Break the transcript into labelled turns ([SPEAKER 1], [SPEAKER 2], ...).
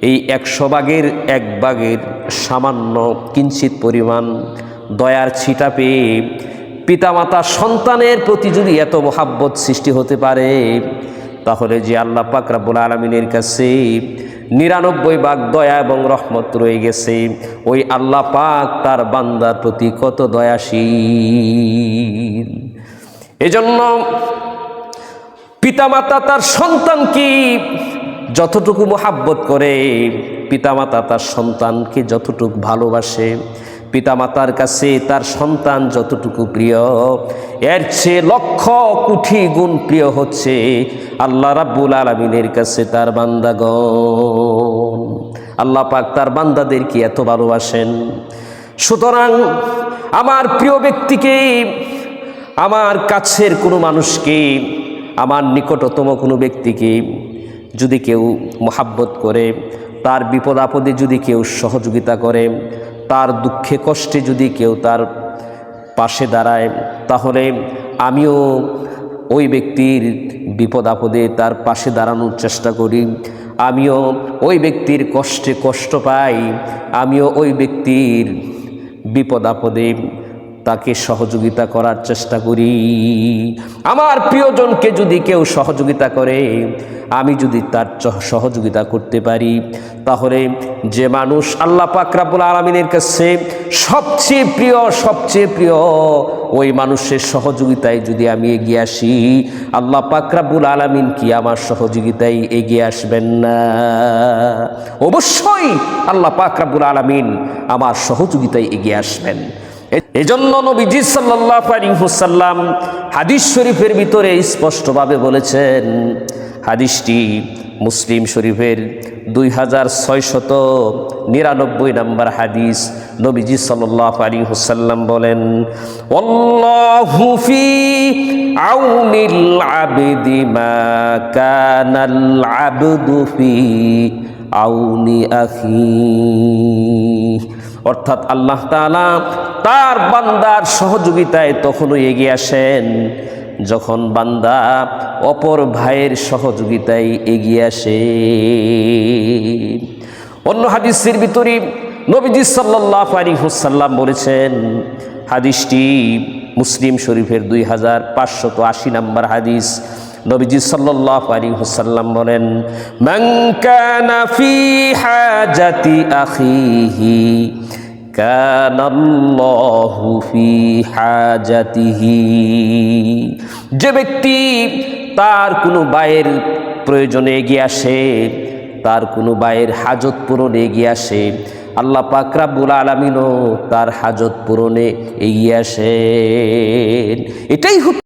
[SPEAKER 1] এই একশো ভাগের এক ভাগের সামান্য কিঞ্চিত পরিমাণ দয়ার ছিটা পেয়ে পিতামাতা সন্তানের প্রতি যদি এত মহাব্বত সৃষ্টি হতে পারে, তাহলে যে আল্লাহ পাক রাব্বুল আলমিনের কাছে নিরানব্বই ভাগ দয়া এবং রহমত রয়ে গেছে, ওই আল্লাহ পাক তার বান্দার প্রতি কত দয়াশীল। এজন্য পিতামাতা তার সন্তান সন্তানকে যতটুকু মোহাব্বত করে, পিতামাতা তার সন্তানকে যতটুকু ভালোবাসে, পিতামাতার কাছে তার সন্তান যতটুকু প্রিয়, এর চেয়ে লক্ষ কোটি গুণ প্রিয় হচ্ছে আল্লাহ রাব্বুল আলমিনের কাছে তার বান্দাগণ। আল্লাহ পাক তার বান্দাদেরকে এত ভালোবাসেন। সুতরাং আমার প্রিয় ব্যক্তিকে, আমার কাছের কোনো মানুষকে, আমার নিকটতম কোনো ব্যক্তিকে যদি কেউ মোহাব্বত করে, তার বিপদ আপদে যদি কেউ সহযোগিতা করে, তার দুঃখে কষ্টে যদি কেউ তার পাশে দাঁড়ায়, তাহলে আমিও ওই ব্যক্তির বিপদ আপদে তার পাশে দাঁড়ানোর চেষ্টা করি। আমিও ওই ব্যক্তির কষ্টে কষ্ট পাই, আমিও ওই ব্যক্তির বিপদ আপদে তাকে সহযোগিতা করার চেষ্টা করি। আমার প্রিয়জনকে যদি কেউ সহযোগিতা করে আমি যদি তার সহযোগিতা করতে পারি, তাহলে যে মানুষ আল্লাহ পাকরাবুল আলমিনের কাছে সবচেয়ে প্রিয় সবচেয়ে প্রিয়, ওই মানুষের সহযোগিতায় যদি আমি এগিয়ে আসি, আল্লাহ পাকরাবুল আলমিন কি আমার সহযোগিতায় এগিয়ে আসবেন না? অবশ্যই আল্লাহ পাকরাবুল আলমিন আমার সহযোগিতায় এগিয়ে আসবেন। এজন্য নবীজি সাল্লাল্লাহু আলাইহি ওয়াসাল্লাম হাদিস শরীফের ভিতরে স্পষ্টভাবে বলেছেন, হাদিসটি মুসলিম শরীফের দুই হাজার ছয়শত নিরানব্বই নম্বর হাদিস নবীজি সাল্লাল্লাহু আলাইহি ওয়াসাল্লাম বলেন, ওয়াল্লাহু ফি আউনিল আবদি মা কানাল আবদু ফি আউনি আখি। অর্থাৎ আল্লাহ তাআলা তার বান্দার সহযোগিতায় তখনই এগিয়ে আসেন। যখন বান্দা অপর ভাইয়ের সহযোগিতায় এগিয়ে আসে। অন্য হাদিসের ভিতরে নবীজি সাল্লাহ আলী হুসাল্লাম বলেছেন, হাদিসটি মুসলিম শরীফের দুই হাজার পাঁচশত আশি নম্বর হাদিস। নবীজি সাল্লাহ আলী হুসাল্লাম বলেন, মান কানা ফি হাজাতি আখিহি, কানাল্লাহু হাজাতিহি। যে ব্যক্তি তার কোনো বায়ের প্রয়োজনে এগিয়ে আসে, তার কোনো বায়ের হাজত পূরণে এগিয়ে আসে, আল্লাহ পাক রাব্বুল আলামিনও তার হাজত পূরণে এগিয়ে আসেন। এটাই